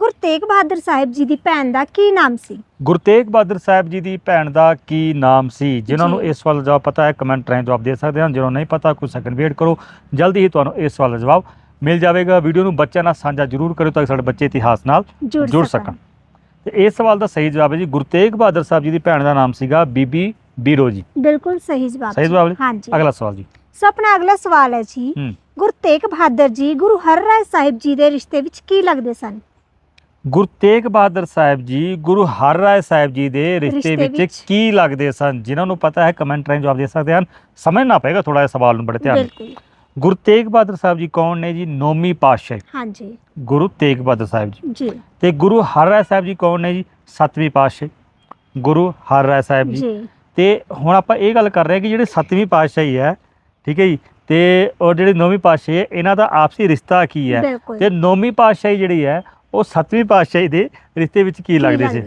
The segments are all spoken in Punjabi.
ਗੁਰੂ ਤੇਗ ਬਹਾਦਰ ਸਾਹਿਬ ਜੀ ਦੀ ਭੈਣ ਦਾ ਕੀ ਨਾਮ ਸੀ? ਗੁਰੂ ਤੇਗ ਬਹਾਦਰ ਸਾਹਿਬ ਜੀ ਦੀ ਭੈਣ ਦਾ ਕੀ ਨਾਮ ਸੀ? ਜਿਨ੍ਹਾਂ ਨੂੰ। ਇਸ ਸਵਾਲ ਦਾ ਜਵਾਬ ਪਤਾ ਹੈ ਕਮੈਂਟ ਰਾਹੀਂ ਜਵਾਬ ਦੇ ਸਕਦੇ ਹਨ। ਜਿਹਨੂੰ ਨਹੀਂ ਪਤਾ ਕੁਝ ਸੈਕਿੰਡ ਵੇਟ ਕਰੋ। ਜਲਦੀ ਹੀ ਤੁਹਾਨੂੰ ਇਸ ਸਵਾਲ ਦਾ ਜਵਾਬ ਮਿਲ ਜਾਵੇਗਾ। ਵੀਡੀਓ ਨੂੰ ਬੱਚਿਆਂ ਨਾਲ ਸਾਂਝਾ ਜ਼ਰੂਰ ਕਰਿਓ ਤਾਂ ਕਿ ਸਾਡੇ ਬੱਚੇ ਇਤਿਹਾਸ ਨਾਲ ਜੁੜ, ਸਕਣ। ਤੇ ਇਸ ਸਵਾਲ ਦਾ ਸਹੀ ਜਵਾਬ ਹੈ ਜੀ ਗੁਰੂ ਤੇਗ ਬਹਾਦਰ ਸਾਹਿਬ ਜੀ ਦੀ ਭੈਣ ਦਾ ਨਾਮ ਸੀਗਾ ਬੀਬੀ ਬੀਰੋ ਜੀ। ਬਿਲਕੁਲ ਸਹੀ ਜਵਾਬ ਸਹੀ। ਜਵਾਬ? ਹਾਂਜੀ। ਅਗਲਾ ਸਵਾਲ ਜੀ। ਸੋ ਆਪਣਾ ਅਗਲਾ ਸਵਾਲ ਹੈ ਜੀ। ਗੁਰੂ ਤੇਗ ਬਹਾਦਰ ਜੀ ਗੁਰੂ ਹਰਰਾਏ ਸਾਹਿਬ ਜੀ ਦੇ ਰਿਸ਼ਤੇ ਵਿੱਚ ਕੀ ਲੱਗਦੇ ਸਨ? ਗੁਰੂ ਤੇਗ ਬਹਾਦਰ ਸਾਹਿਬ ਜੀ ਗੁਰੂ ਹਰਰਾਏ ਸਾਹਿਬ ਜੀ ਦੇ ਰਿਸ਼ਤੇ ਵਿੱਚ। ਕੀ ਲੱਗਦੇ ਸਨ? ਜਿਨ੍ਹਾਂ ਨੂੰ ਪਤਾ ਹੈ ਕਮੈਂਟ ਰਾਹੀਂ ਜਵਾਬ ਦੇ ਸਕਦੇ ਹਨ। ਸਮਝਣਾ ਪਏਗਾ ਥੋੜਾ ਜਿਹਾ ਸਵਾਲ ਨੂੰ ਬੜੇ ਧਿਆਨ ਨਾਲ। ਬਿਲਕੁਲ। ਗੁਰੂ ਤੇਗ ਬਹਾਦਰ ਸਾਹਿਬ ਜੀ ਕੌਣ ਨੇ ਜੀ? ਨੌਵੀਂ ਪਾਤਸ਼ਾਹ। ਹਾਂਜੀ। ਗੁਰੂ ਤੇਗ ਬਹਾਦਰ ਸਾਹਿਬ ਜੀ। ਜੀ। ਤੇ ਗੁਰੂ ਹਰਰਾਏ ਸਾਹਿਬ ਜੀ ਕੌਣ ਨੇ ਜੀ? ਸੱਤਵੀਂ ਪਾਤਸ਼ਾਹ। ਗੁਰੂ ਹਰਰਾਏ ਸਾਹਿਬ ਜੀ। ਤੇ ਹੁਣ ਆਪਾਂ ਇਹ ਗੱਲ ਕਰ ਰਹੇ ਹਾਂ ਕਿ ਜਿਹੜੇ ਸੱਤਵੀਂ ਪਾਤਸ਼ਾਹੀ ਹੈ ਠੀਕ ਹੈ ਜੀ? ਤੇ ਔਰ ਜਿਹੜੀ ਨੌਵੀਂ ਪਾਤਸ਼ਾਹੀ ਹੈ ਇਹਨਾਂ ਦਾ ਆਪਸੀ ਰਿਸ਼ਤਾ ਕੀ ਹੈ? ਤੇ ਨੌਵੀਂ ਪਾਤਸ਼ਾਹੀ ਜਿਹੜੀ ਹੈ ਉਹ ਸੱਤਵੀਂ ਪਾਤਸ਼ਾਹੀ ਦੇ ਰਿਸ਼ਤੇ ਵਿੱਚ ਕੀ ਲੱਗਦੇ ਸੀ?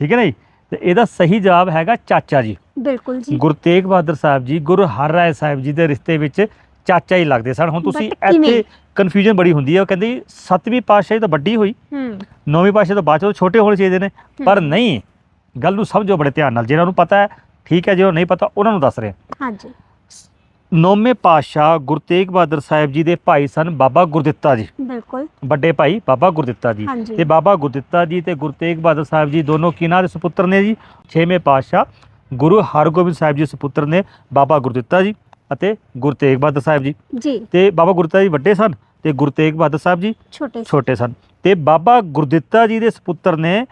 ਠੀਕ ਹੈ ਨਾ ਜੀ? ਤੇ ਇਹਦਾ ਸਹੀ ਜਵਾਬ ਹੈਗਾ ਚਾਚਾ ਜੀ। ਬਿਲਕੁਲ ਜੀ। ਗੁਰੂ ਤੇਗ ਬਹਾਦਰ ਸਾਹਿਬ ਜੀ ਗੁਰੂ ਹਰਰਾਏ ਸਾਹਿਬ ਜੀ ਦੇ ਰਿਸ਼ਤੇ ਵਿੱਚ ਚਾਚਾ ਹੀ ਲੱਗਦੇ ਸਨ। ਹੁਣ ਤੁਸੀਂ? ਇੱਥੇ ਕਨਫਿਊਜ਼ਨ ਬੜੀ ਹੁੰਦੀ ਹੈ। ਉਹ ਕਹਿੰਦੇ ਸੱਤਵੀਂ ਪਾਤਸ਼ਾਹੀ ਤਾਂ ਵੱਡੀ ਹੋਈ। ਹੂੰ। ਨੌਵੀਂ ਪਾਤਸ਼ਾਹੀ ਤਾਂ ਬਾਅਦ ਚੋਂ ਛੋਟੇ ਹੋਣੇ ਚਾਹੀਦੇ ਨੇ। ਪਰ। ਨਹੀਂ ਗੱਲ ਨੂੰ ਸਮਝੋ ਬੜੇ ਧਿਆਨ ਨਾਲ। ਜਿਹਨਾਂ ਨੂੰ ਪਤਾ ਹੈ ਠੀਕ ਹੈ ਜਿਹਨਾਂ ਨੂੰ ਨਹੀਂ ਪਤਾ ਉਹਨਾਂ ਨੂੰ ਦੱਸ ਰਹੇ। ਹਾਂ ਹਾਂਜੀ। ਨੌਵੇਂ ਪਾਤਸ਼ਾਹ ਗੁਰੂ ਤੇਗ ਬਹਾਦਰ ਸਾਹਿਬ ਜੀ ਦੇ ਭਾਈ ਸਨ ਬਾਬਾ ਗੁਰਦਿੱਤਾ ਜੀ। ਬਿਲਕੁਲ। ਵੱਡੇ ਭਾਈ ਬਾਬਾ ਗੁਰਦਿੱਤਾ ਜੀ। ਹਾਂਜੀ। ਤੇ ਬਾਬਾ ਗੁਰਦਿੱਤਾ ਜੀ ਤੇ ਗੁਰੂ ਤੇਗ ਬਹਾਦਰ ਸਾਹਿਬ ਜੀ ਦੋਨੋਂ ਕਿਹਨਾਂ ਦੇ ਸੁਪੁੱਤਰ ਨੇ ਜੀ? ਛੇਵੇਂ ਪਾਤਸ਼ਾਹ ਗੁਰੂ ਹਰਗੋਬਿੰਦ ਸਾਹਿਬ ਜੀ ਦੇ ਸੁਪੁੱਤਰ ਨੇ ਬਾਬਾ ਗੁਰਦਿੱਤਾ ਜੀ ਅਤੇ ਗੁਰੂ ਤੇਗ ਬਹਾਦਰ ਸਾਹਿਬ ਜੀ। ਜੀ। ਤੇ ਬਾਬਾ ਗੁਰਦਿੱਤਾ ਜੀ ਵੱਡੇ ਸਨ ਤੇ ਗੁਰੂ ਤੇਗ ਬਹਾਦਰ ਸਾਹਿਬ ਜੀ ਛੋਟੇ ਸੀ। ਛੋਟੇ ਸਨ। ਤੇ ਬਾਬਾ ਗੁਰਦਿੱਤਾ ਜੀ ਦੇ ਸੁਪੁੱਤਰ ਨੇ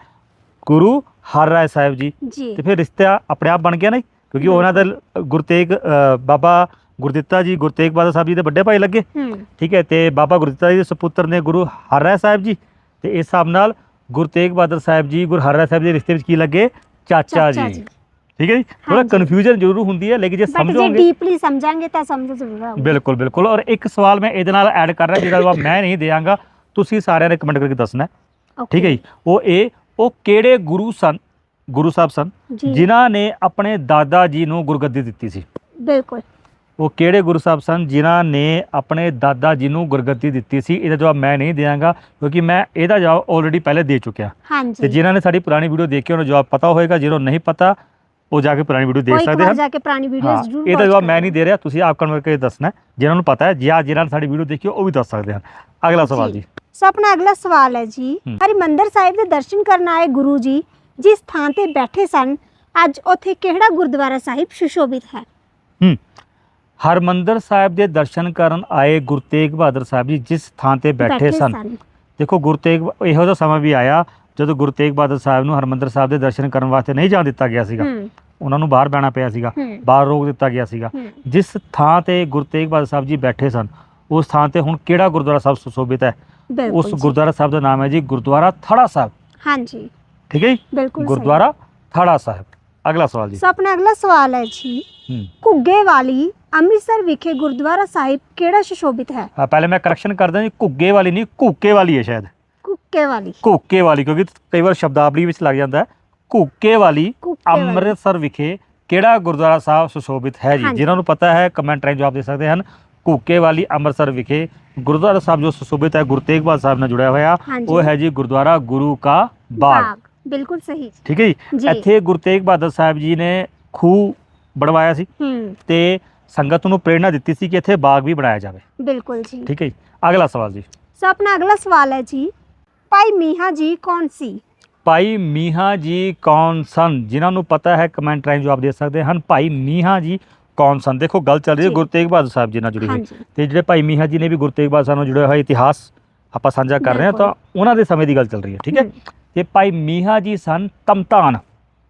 ਗੁਰੂ ਹਰਰਾਏ ਸਾਹਿਬ ਜੀ। ਜੀ। ਤੇ ਫਿਰ ਰਿਸ਼ਤਾ ਆਪਣੇ ਆਪ ਬਣ ਗਿਆ ਨਾ ਜੀ, ਕਿਉਂਕਿ ਉਹਨਾਂ ਦਾ ਲ- ਗੁਰੂ ਤੇਗ ਅ, ਬਾਬਾ ਗੁਰਦਿੱਤਾ ਜੀ ਗੁਰੂ ਤੇਗ ਬਹਾਦਰ ਸਾਹਿਬ ਜੀ ਦੇ ਵੱਡੇ ਭਾਈ ਲੱਗੇ। ਹੂੰ। ਠੀਕ ਹੈ ਤੇ ਬਾਬਾ ਗੁਰਦਿੱਤਾ ਜੀ ਦੇ ਸੁਪੁੱਤਰ ਨੇ ਗੁਰੂ ਹਰਰਾਏ ਸਾਹਿਬ ਜੀ। ਤੇ ਇਸ ਹਿਸਾਬ ਨਾਲ ਗੁਰੂ ਤੇਗ ਬਹਾਦਰ ਸਾਹਿਬ ਜੀ ਗੁਰੂ ਹਰਰਾਏ ਸਾਹਿਬ ਦੇ ਰਿਸ਼ਤੇ ਵਿੱਚ ਕੀ ਲੱਗੇ? ਚਾਚਾ ਜੀ। ਠੀਕ ਹੈ ਜੀ? ਥੋੜਾ ਹਾਂਜੀ। ਕਨਫਿਊਜ਼ਨ ਜ਼ਰੂਰ ਹੁੰਦੀ ਹੈ ਲੇਕਿਨ ਜੇ ਬਟ ਜੇ ਸਮਝੋਗੇ ਡੀਪਲੀ ਸਮਝਾਂਗੇ ਤਾਂ ਸਮਝ ਜ਼ਰੂਰ ਆਊਗੀ। ਬਿਲਕੁਲ ਬਿਲਕੁਲ। ਔਰ ਇੱਕ ਸਵਾਲ ਮੈਂ ਇਹਦੇ ਨਾਲ ਐਡ ਕਰ ਰਿਹਾ ਜਿਹੜਾ ਜਵਾਬ ਮੈਂ ਨਹੀਂ ਦੇਵਾਂਗਾ। ਤੁਸੀਂ ਸਾਰਿਆਂ ਨੇ ਕਮੈਂਟ ਕਰਕੇ ਦੱਸਣਾ ਹੈ, ਠੀਕ ਹੈ ਜੀ? ਉਹ ਇਹ ਉਹ ਕਿਹੜੇ ਗੁਰੂ ਸਨ ਗੁਰੂ ਸਾਹਿਬ ਸਨ ਜੀ। ਜਿਨ੍ਹਾਂ ਨੇ ਆਪਣੇ ਦਾਦਾ ਜੀ ਨੂੰ ਗੁਰਗੱਦੀ ਦਿੱਤੀ ਸੀ? ਬਿਲਕੁਲ। ਉਹ ਕਿਹੜੇ ਗੁਰੂ ਸਾਹਿਬ ਸਨ ਜਿਨ੍ਹਾਂ ਨੇ ਆਪਣੇ ਦਾਦਾ ਜੀ ਨੂੰ ਗੁਰਗੱਦੀ ਦਿੱਤੀ ਸੀ? ਇਹਦਾ ਜਵਾਬ ਮੈਂ ਨਹੀਂ ਦੇਵਾਂਗਾ ਕਿਉਂਕਿ ਮੈਂ ਇਹਦਾ ਜਵਾਬ ਆਲਰੇਡੀ ਪਹਿਲੇ ਦੇ ਚੁੱਕਿਆ। ਤੇ ਹਾਂਜੀ ਜਿਨ੍ਹਾਂ ਨੇ ਸਾਡੀ ਪੁਰਾਣੀ ਵੀਡੀਓ ਦੇਖੀ ਉਹਨਾਂ ਨੂੰ ਜਵਾਬ ਪਤਾ ਹੋਏਗਾ ਜਿਹਨੂੰ ਨਹੀਂ ਪਤਾ ਉਹ ਜਾ ਕੇ ਪੁਰਾਣੀ ਵੀਡੀਓ ਦੇਖ ਉਹ ਇੱਕ ਸਕਦੇ ਵਾਰ ਹਨ ਜਾ ਕੇ ਪੁਰਾਣੀ ਹਾਂ ਵੀਡੀਓਜ਼ ਜ਼ਰੂਰ ਇਹਦਾ watch ਜਵਾਬ ਮੈਂ। ਨਹੀਂ ਦੇ ਰਿਹਾ ਤੁਸੀਂ ਆਪ ਕਨਵਰ ਕਰਕੇ ਦੱਸਣਾ ਹੈ। ਜਿਨ੍ਹਾਂ ਨੂੰ ਪਤਾ ਹੈ ਜਾਂ ਜਿਨ੍ਹਾਂ ਨੇ ਸਾਡੀ ਵੀਡੀਓ ਦੇਖੀ ਉਹ ਵੀ ਦੱਸ ਸਕਦੇ ਹਨ। ਅਗਲਾ ਸਵਾਲ ਜੀ। ਸੋ ਆਪਣਾ ਅਗਲਾ ਸਵਾਲ ਹੈ ਜੀ ਹੂੰ। ਹਰਿਮੰਦਰ ਸਾਹਿਬ ਦੇ ਦਰਸ਼ਨ ਕਰਨ ਆਏ ਗੁਰੂ ਜੀ ਜਿਸ ਥਾਂ ਤੇ ਬੈਠੇ ਸਨ ਅੱਜ ਉੱਥੇ ਕਿਹੜਾ ਗੁਰਦੁਆਰਾ ਸਾਹਿਬ ਸੁਸ਼ੋਭਿਤ ਹੈ? ਹੂੰ। ਹਰਮੰਦਰ ਸਾਹਿਬ ਦੇ ਦਰਸ਼ਨ ਕਰਨ ਆਏ ਗੁਰੂ ਤੇਗ ਬਹਾਦਰ ਸਾਹਿਬ ਜੀ ਜਿਸ ਥਾਂ ਤੇ ਬੈਠੇ ਸਨ। ਦੇਖੋ ਗੁਰੂ ਤੇਗ ਇਹੋ ਜਿਹਾ ਸਮਾਂ ਵੀ ਆਇਆ ਜਦੋਂ ਗੁਰੂ ਤੇਗ ਬਹਾਦਰ ਸਾਹਿਬ ਨੂੰ ਹਰਮੰਦਰ ਸਾਹਿਬ ਦੇ ਦਰਸ਼ਨ ਕਰਨ ਵਾਸਤੇ ਨਹੀਂ ਜਾਣ ਦਿੱਤਾ ਗਿਆ ਸੀਗਾ। ਉਹਨਾਂ ਨੂੰ ਬਾਹਰ ਬਹਿਣਾ ਪਿਆ ਸੀਗਾ ਬਾਹਰ ਰੋਕ ਦਿੱਤਾ ਗਿਆ ਸੀਗਾ। ਜਿਸ ਥਾਂ ਤੇ ਗੁਰੂ ਤੇਗ ਬਹਾਦਰ ਸਾਹਿਬ ਜੀ ਬੈਠੇ ਸਨ ਉਸ ਥਾਂ ਤੇ ਹੁਣ ਕਿਹੜਾ ਗੁਰਦੁਆਰਾ ਸਾਹਿਬ ਸੁਸ਼ੋਭਿਤ ਹੈ? ਉਸ। ਗੁਰਦੁਆਰਾ ਸਾਹਿਬ ਦਾ ਨਾਮ ਹੈ ਜੀ ਗੁਰਦੁਆਰਾ ਥੜਾ ਸਾਹਿਬ। ਹਾਂਜੀ। ਠੀਕ ਹੈ ਜੀ। ਗੁਰਦੁਆਰਾ ਥੜਾ ਸਾਹਿਬ। ਅਗਲਾ ਸਵਾਲ ਜੀ ਸੋ ਆਪਣਾ ਅਗਲਾ ਸਵਾਲ ਹੈ ਜੀ ਹੂੰ ਘੁੱਗੇ ਵਾਲੀ ਅੰਮ੍ਰਿਤਸਰ ਵਿਖੇ ਗੁਰਦੁਆਰਾ ਸਾਹਿਬ ਕਿਹੜਾ ਸੁਸ਼ੋਭਿਤ ਹੈ ਹਾਂ, ਪਹਿਲੇ ਮੈਂ ਕਰੈਕਸ਼ਨ ਕਰਦਾ ਜੀ ਘੁੱਗੇ ਵਾਲੀ ਨਹੀਂ ਘੂਕੇ ਵਾਲੀ ਹੈ ਸ਼ਾਇਦ ਕੁੱਕੇ ਵਾਲੀ ਘੂਕੇ ਵਾਲੀ ਕਿਉਂਕਿ ਕਈ ਵਾਰ ਸ਼ਬਦਾਵਲੀ ਵਿੱਚ ਲੱਗ ਜਾਂਦਾ ਹੈ ਘੂਕੇ ਵਾਲੀ ਘੁੱਕੇ ਵਾਲੀ। ਅੰਮ੍ਰਿਤਸਰ ਵਿਖੇ ਕਿਹੜਾ ਗੁਰਦੁਆਰਾ ਸਾਹਿਬ ਸੁਸ਼ੋਭਿਤ ਹੈ ਜੀ ਹਾਂਜੀ। ਜਿਨ੍ਹਾਂ ਨੂੰ ਪਤਾ ਹੈ ਕਮੈਂਟ ਰਾਹੀਂ ਜਵਾਬ ਦੇ ਸਕਦੇ ਹਨ ਘੂਕੇ ਵਾਲੀ ਅੰਮ੍ਰਿਤਸਰ ਵਿਖੇ ਗੁਰਦੁਆਰਾ ਸਾਹਿਬ ਜੋ ਸੁਸ਼ੋਭਿਤ ਹੈ ਗੁਰੂ ਤੇਗ ਬਹਾਦਰ ਸਾਹਿਬ ਨਾਲ ਜੁੜਿਆ ਹੋਇਆ ਹਾਂਜੀ। ਉਹ ਹੈ ਜੀ ਗੁਰਦੁਆਰਾ ਗੁਰੂ ਕਾ ਬਾਗ ਬਿਲਕੁਲ ਸਹੀ ਠੀਕ ਹੈ ਜੀ? ਇੱਥੇ ਗੁਰੂ ਤੇਗ ਬਹਾਦਰ ਸਾਹਿਬ ਜੀ ਨੇ ਖੂਹ ਬਣਵਾਇਆ ਸੀ ਤੇ ਸੰਗਤ ਨੂੰ ਪ੍ਰੇਰਣਾ ਦਿੱਤੀ ਸੀ ਕਿ ਇੱਥੇ ਬਾਗ ਵੀ ਬਣਾਇਆ ਜਾਵੇ। ਬਿਲਕੁਲ ਜੀ। ਠੀਕ ਹੈ ਜੀ? ਅਗਲਾ ਸਵਾਲ ਜੀ। ਸੋ ਆਪਣਾ ਅਗਲਾ ਸਵਾਲ ਹੈ ਜੀ ਭਾਈ ਮੀਹਾ ਜੀ ਕੌਣ ਸੀ? ਭਾਈ ਮੀਹਾ ਜੀ ਕੌਣ ਸਨ? ਜਿਨ੍ਹਾਂ ਨੂੰ ਪਤਾ ਹੈ ਕਮੈਂਟ ਰਾਹੀਂ ਜਵਾਬ ਦੇ ਸਕਦੇ ਹਨ। ਭਾਈ ਮੀਹਾ ਜੀ ਕੌਣ ਸਨ? ਦੇਖੋ ਗੱਲ ਚੱਲ ਰਹੀ ਹੈ। ਗੁਰੂ ਤੇਗ ਬਹਾਦਰ ਸਾਹਿਬ ਜੀ ਨਾਲ ਜੁੜੀ ਹੋਈ। ਤੇ ਜਿਹੜੇ ਭਾਈ ਮੀਹਾ ਜੀ ਨੇ ਵੀ ਗੁਰੂ ਤੇਗ ਬਹਾਦਰ ਸਾਹਿਬ ਨਾਲ ਜੁੜਿਆ ਹੋਇਆ ਇਤਿਹਾਸ ਆਪਾਂ ਸਾਂਝਾ ਕਰ ਰਹੇ ਹਾਂ ਤਾਂ ਉਹਨਾਂ ਦੇ ਸਮੇਂ ਦੀ ਗੱਲ ਚੱਲ ਰਹੀ ਹੈ। ਠੀਕ ਹੂੰ, ਤੇ ਭਾਈ ਮੀਹਾ ਜੀ ਸਨ ਤਮਤਾਨ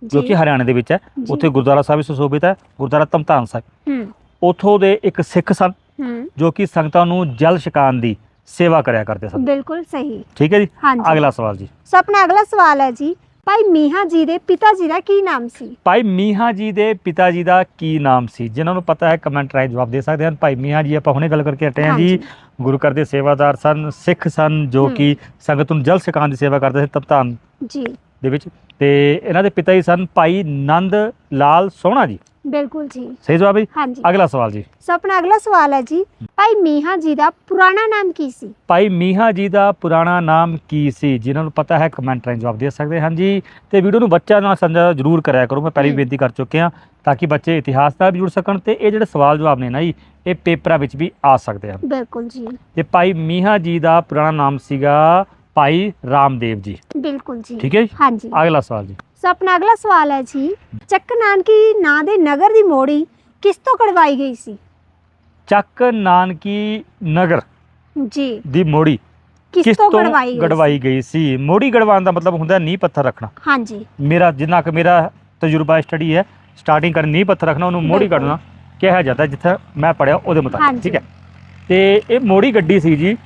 ਜੋ ਕਿ ਹਰਿਆਣਾ ਦੇ ਵਿੱਚ ਹੈ। ਉੱਥੇ ਗੁਰਦੁਆਰਾ ਸਾਹਿਬ ਸੁਸ਼ੋਭਿਤ ਹੈ ਗੁਰਦੁਆਰਾ ਤਮਤਾਨ ਸਾਹਿਬ। ਹੂੰ। ਉਥੋਂ ਦੇ ਇੱਕ ਸਿੱਖ ਸਨ ਹੂੰ। ਜੋ ਕਿ ਸੰਗਤਾਂ ਨੂੰ ਜਲ ਛਕਾਉਣ ਦੀ ਸੇਵਾ ਕਰਿਆ ਕਰਦੇ ਸਨ। ਬਿਲਕੁਲ ਸਹੀ। ਠੀਕ ਹੈ ਜੀ? ਅਗਲਾ ਸਵਾਲ ਜੀ। ਸੋ ਆਪਣਾ ਅਗਲਾ ਸਵਾਲ ਹੈ ਜੀ ਭਾਈ ਮੀਹਾ ਜੀ ਦੇ ਪਿਤਾ ਜੀ ਦਾ ਕੀ ਨਾਮ ਸੀ? ਭਾਈ ਮੀਹਾ ਜੀ ਦੇ ਪਿਤਾ ਜੀ ਦਾ ਕੀ ਨਾਮ ਸੀ? ਜਿਨ੍ਹਾਂ ਨੂੰ ਪਤਾ ਹੈ ਕਮੈਂਟ ਰਾਹੀਂ ਜਵਾਬ ਦੇ ਸਕਦੇ ਹਨ। ਭਾਈ ਮੀਹਾ ਜੀ ਆਪਾਂ ਹੁਣੇ ਗੱਲ ਕਰਕੇ ਹਟੇ ਹਾਂ ਜੀ। ਹਾਂਜੀ। ਗੁਰੂ ਘਰ ਦੇ ਸੇਵਾਦਾਰ ਸਨ ਸਿੱਖ ਸਨ ਜੋ। ਕਿ ਸੰਗਤ ਨੂੰ ਜਲ ਛਕਾਉਣ ਦੀ ਸੇਵਾ ਕਰਦੇ ਸੀ ਤਪਤਾਨ ਜੀ। ਦੇ ਵਿੱਚ। ਤੇ ਇਹਨਾਂ ਦੇ ਪਿਤਾ ਜੀ ਸਨ ਭਾਈ ਨੰਦ ਲਾਲ ਸੋਹਣਾ ਜੀ। ਬਿਲਕੁਲ ਜੀ। ਸਹੀ ਜਵਾਬ ਹੈ ਜੀ? ਹਾਂਜੀ। ਅਗਲਾ ਸਵਾਲ ਜੀ। ਸੋ ਆਪਣਾ ਅਗਲਾ ਸਵਾਲ ਹੈ ਜੀ ਭਾਈ ਮੀਹਾ ਜੀ ਦਾ ਪੁਰਾਣਾ ਨਾਮ ਕੀ ਸੀ? ਭਾਈ ਮੀਹਾ ਜੀ ਦਾ ਪੁਰਾਣਾ ਨਾਮ ਕੀ ਸੀ? ਜਿਨ੍ਹਾਂ ਨੂੰ ਪਤਾ ਹੈ ਕਮੈਂਟ ਰਾਹੀਂ ਜਵਾਬ ਦੇ ਸਕਦੇ ਹਨ ਜੀ। ਤੇ ਵੀਡੀਓ ਨੂੰ ਬੱਚਿਆਂ ਨਾਲ ਸਾਂਝਾ ਜ਼ਰੂਰ ਕਰਿਆ ਕਰੋ ਮੈਂ ਪਹਿਲਾਂ ਵੀ। ਬੇਨਤੀ ਕਰ ਚੁੱਕਿਆ ਤਾਂ ਕਿ ਬੱਚੇ ਇਤਿਹਾਸ ਨਾਲ ਵੀ ਜੁੜ ਸਕਣ ਤੇ ਇਹ ਜਿਹੜੇ ਸਵਾਲ ਜਵਾਬ ਨੇ ਨਾ ਜੀ ਇਹ ਪੇਪਰਾਂ ਵਿੱਚ ਵੀ ਆ ਸਕਦੇ ਹਨ। ਬਿਲਕੁਲ ਜੀ। ਤੇ ਭਾਈ ਮੀਹਾ ਜੀ ਦਾ ਪੁਰਾਣਾ ਨਾਮ ਸੀਗਾ ਭਾਈ ਰਾਮਦੇਵ ਜੀ। ਬਿਲਕੁਲ ਜੀ। ਠੀਕ ਹੈ ਜੀ? ਹਾਂਜੀ। ਅਗਲਾ ਸਵਾਲ ਜੀ। ਸੋ ਆਪਣਾ ਅਗਲਾ ਸਵਾਲ ਹੈ ਜੀ। ਚੱਕ ਨਾਨਕੀ ਨਾਂ ਦੇ ਨਗਰ ਦੀ ਮੋੜੀ ਕਿਸ ਤੋਂ ਕਢਵਾਈ ਗਈ ਸੀ? ਚੱਕ ਨਾਨਕੀ ਨਗਰ ਜੀ। ਦੀ ਮੋੜੀ ਕਿਸ ਤੋਂ ਕਢਵਾਈ ਗਈ ਸੀ? ਗੜਵਾਈ ਗਈ ਸੀ? ਮੋੜੀ ਗੜਵਾਉਣ ਦਾ ਮਤਲਬ ਹੁੰਦਾ ਨੀਂਹ ਪੱਥਰ ਰੱਖਣਾ। ਹਾਂਜੀ। ਮੇਰਾ ਜਿੰਨਾ ਕਿ ਮੇਰਾ ਤਜਰਬਾ ਸਟੱਡੀ ਹੈ ਸਟਾਰਟਿੰਗ ਕਰਨ ਨੀਂਹ ਪੱਥਰ ਰੱਖਣਾ ਉਹਨੂੰ ਮੋੜੀ। ਕੱਢਣਾ ਕਿਹਾ ਜਾਂਦਾ ਜਿੱਥੇ ਮੈਂ ਪੜਿਆ ਉਹਦੇ ਮੁਤਾਬਕ। ਠੀਕ ਹੈ। ਤੇ ਇਹ ਮੋੜੀ ਗੱਡੀ ਸੀ ਜੀ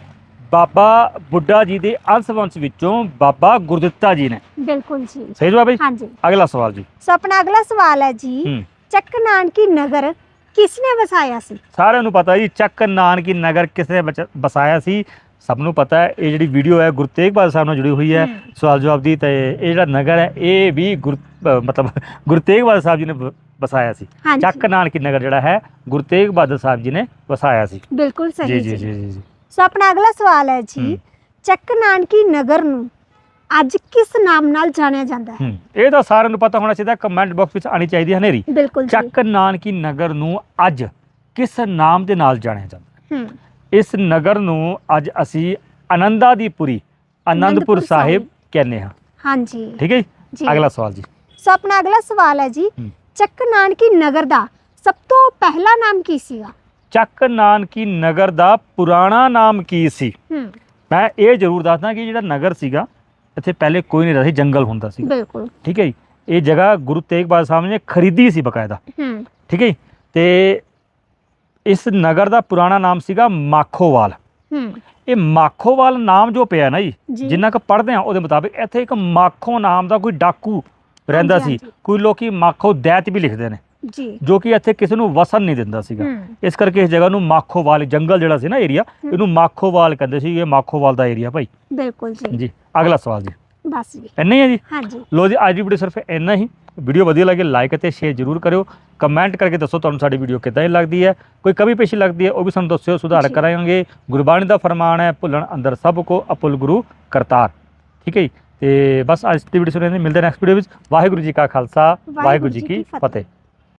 ਬਾਬਾ ਬੁੱਢਾ ਜੀ ਦੇ ਅੰਸ਼ ਵੰਸ਼ ਵਿੱਚੋਂ ਬਾਬਾ ਗੁਰਦਿੱਤਾ ਜੀ ਨੇ। ਬਿਲਕੁਲ ਜੀ। ਸਹੀ ਜਵਾਬ ਹੈ ਜੀ? ਹਾਂਜੀ। ਅਗਲਾ ਸਵਾਲ ਜੀ। ਸੋ ਆਪਣਾ ਅਗਲਾ ਸਵਾਲ ਹੈ ਜੀ ਹੂੰ। ਚੱਕ ਨਾਨਕੀ ਨਗਰ ਕਿਸ ਨੇ ਵਸਾਇਆ ਸੀ? ਸਾਰਿਆਂ ਨੂੰ ਪਤਾ ਜੀ ਚੱਕ ਨਾਨਕੀ ਨਗਰ ਕਿਸ ਨੇ ਬਚ- ਬਸਾਇਆ ਸੀ। ਸਭ ਨੂੰ ਪਤਾ ਹੈ ਇਹ ਜਿਹੜੀ ਵੀਡੀਓ ਹੈ ਗੁਰੂ ਤੇਗ ਬਹਾਦਰ ਸਾਹਿਬ ਨਾਲ ਜੁੜੀ ਹੋਈ ਹੈ। ਹੂੰ। ਸਵਾਲ ਜਵਾਬ ਦੀ ਤੇ ਇਹ ਜਿਹੜਾ ਨਗਰ ਹੈ ਇਹ ਵੀ ਗੁਰ ਅ, ਮਤਲਬ ਗੁਰੂ ਤੇਗ ਬਹਾਦਰ ਸਾਹਿਬ ਜੀ ਨੇ ਬ- ਵਸਾਇਆ ਸੀ। ਹਾਂਜੀ। ਚੱਕ ਨਾਨਕੀ ਨਗਰ ਜਿਹੜਾ ਹੈ ਗੁਰੂ ਤੇਗ ਬਹਾਦਰ ਸਾਹਿਬ ਜੀ ਨੇ ਵਸਾਇਆ ਸੀ। ਬਿਲਕੁਲ ਸਹੀ ਜੀ ਜੀ। ਜੀ ਜੀ ਜੀ। ਸੋ ਆਪਣਾ ਅਗਲਾ ਸਵਾਲ ਹੈ ਜੀ। ਚੱਕ ਨਾਨਕੀ ਨਗਰ ਨੂੰ ਅੱਜ ਕਿਸ ਨਾਮ ਨਾਲ ਜਾਣਿਆ ਜਾਂਦਾ ਹੈ? ਹੂੰ ਇਹ ਤਾਂ ਸਾਰਿਆਂ ਨੂੰ ਪਤਾ ਹੋਣਾ ਚਾਹੀਦਾ ਕਮੈਂਟ ਬਾਕਸ ਵਿੱਚ ਆਣੀ ਚਾਹੀਦੀ ਹੈ ਹਨੇਰੀ। ਬਿਲਕੁਲ ਜੀ। ਚੱਕ ਨਾਨਕੀ ਨਗਰ ਨੂੰ ਅੱਜ ਕਿਸ ਨਾਮ ਦੇ ਨਾਲ ਜਾਣਿਆ ਜਾਂਦਾ ਹੂੰ? ਇਸ ਨਗਰ ਨੂੰ ਅੱਜ ਅਸੀਂ ਆਨੰਦਾ ਦੀ ਪੁਰੀ ਆਨੰਦਪੁਰ ਸਾਹਿਬ ਸਾਹਿਬ। ਕਹਿੰਦੇ ਹਾਂ। ਹਾਂਜੀ। ਠੀਕ ਹੈ ਜੀ? ਜੀ। ਅਗਲਾ ਸਵਾਲ ਜੀ। ਸੋ ਆਪਣਾ ਅਗਲਾ ਸਵਾਲ ਹੈ ਜੀ ਹੂੰ। ਚੱਕ ਨਾਨਕੀ ਨਗਰ ਦਾ ਸਭ ਤੋਂ ਪਹਿਲਾ ਨਾਮ ਕੀ ਸੀਗਾ? ਚੱਕ ਨਾਨਕੀ ਨਗਰ ਦਾ ਪੁਰਾਣਾ ਨਾਮ ਕੀ ਸੀ? ਹੂੰ। ਮੈਂ ਇਹ ਜ਼ਰੂਰ ਦੱਸਦਾ ਕਿ ਜਿਹੜਾ ਨਗਰ ਸੀਗਾ ਇੱਥੇ ਪਹਿਲੇ ਕੋਈ ਨਹੀਂ ਰਿਹਾ ਸੀ ਜੰਗਲ ਹੁੰਦਾ ਸੀ। ਬਿਲਕੁਲ। ਠੀਕ ਹੈ ਜੀ? ਇਹ ਜਗ੍ਹਾ ਗੁਰੂ ਤੇਗ ਬਹਾਦਰ ਸਾਹਿਬ ਨੇ ਖਰੀਦੀ ਸੀ ਬਕਾਇਦਾ। ਹੂੰ। ਠੀਕ ਹੈ ਜੀ? ਤੇ ਇਸ ਨਗਰ ਦਾ ਪੁਰਾਣਾ ਨਾਮ ਸੀਗਾ ਮਾਖੋਵਾਲ। ਹੂੰ। ਇਹ ਮਾਖੋਵਾਲ ਨਾਮ ਜੋ ਪਿਆ ਨਾ ਜੀ ਜਿੰਨਾ ਕੁ ਪੜ੍ਹਦੇ ਆ ਉਹਦੇ ਮੁਤਾਬਿਕ ਇੱਥੇ ਇੱਕ ਮਾਖੋ ਨਾਮ ਦਾ ਕੋਈ ਡਾਕੂ ਰਹਿੰਦਾ ਸੀ। ਕੋਈ ਲੋਕੀ ਮਾਖੋ ਦੈਤ ਵੀ ਲਿਖਦੇ ਨੇ। ਜੀ। ਜੋ ਕਿ ਇੱਥੇ ਕਿਸੇ ਨੂੰ ਵਸਣ ਨਹੀਂ ਦਿੰਦਾ ਸੀਗਾ। ਇਸ ਕਰਕੇ ਇਸ ਜਗ੍ਹਾ ਨੂੰ ਮਾਖੋਵਾਲ ਜੰਗਲ ਜਿਹੜਾ ਸੀ ਨਾ ਏਰੀਆ। ਇਹਨੂੰ ਮਾਖੋਵਾਲ ਕਹਿੰਦੇ ਸੀ ਇਹ ਮਾਖੋਵਾਲ ਦਾ ਏਰੀਆ ਭਾਈ। ਬਿਲਕੁਲ ਜੀ। ਜੀ ਅਗਲਾ ਸਵਾਲ ਜੀ। ਬਸ ਜੀ। ਇੰਨਾ ਹੀ ਹੈ ਜੀ? ਹਾਂਜੀ। ਲੋ ਜੀ ਅੱਜ ਦੀ ਵੀਡੀਓ ਸਿਰਫ ਇੰਨਾ ਹੀ। ਵੀਡੀਓ ਵਧੀਆ ਲੱਗੇ ਲਾਈਕ ਅਤੇ ਸ਼ੇਅਰ ਜ਼ਰੂਰ ਕਰਿਓ। ਕਮੈਂਟ ਕਰਕੇ ਦੱਸੋ ਤੁਹਾਨੂੰ ਸਾਡੀ ਵੀਡੀਓ ਕਿੱਦਾਂ ਲੱਗਦੀ ਹੈ। ਕੋਈ ਕਮੀ ਪੇਸ਼ੀ ਲੱਗਦੀ ਹੈ ਉਹ ਵੀ ਸਾਨੂੰ ਦੱਸਿਓ। ਸੁਧਾਰ। ਕਰਾਂਗੇ। ਗੁਰਬਾਣੀ ਦਾ ਫਰਮਾਨ ਹੈ ਭੁੱਲਣ ਅੰਦਰ ਸਭ ਕੋ ਅਪੁੱਲ ਗੁਰੂ ਕਰਤਾਰ। ਠੀਕ ਹੈ ਜੀ? ਤੇ ਬਸ ਅੱਜ ਦੀ ਵੀਡੀਓ ਸੁਣਨ ਮਿਲਦੇ ਨੈਕਸਟ ਵੀਡੀਓ ਵਿੱਚ। ਵਾਹਿਗੁਰੂ ਜੀ ਕਾ ਖਾਲਸਾ ਵਾਹਿਗੁਰੂ ਜੀ ਕੀ ਫਤਿਹ।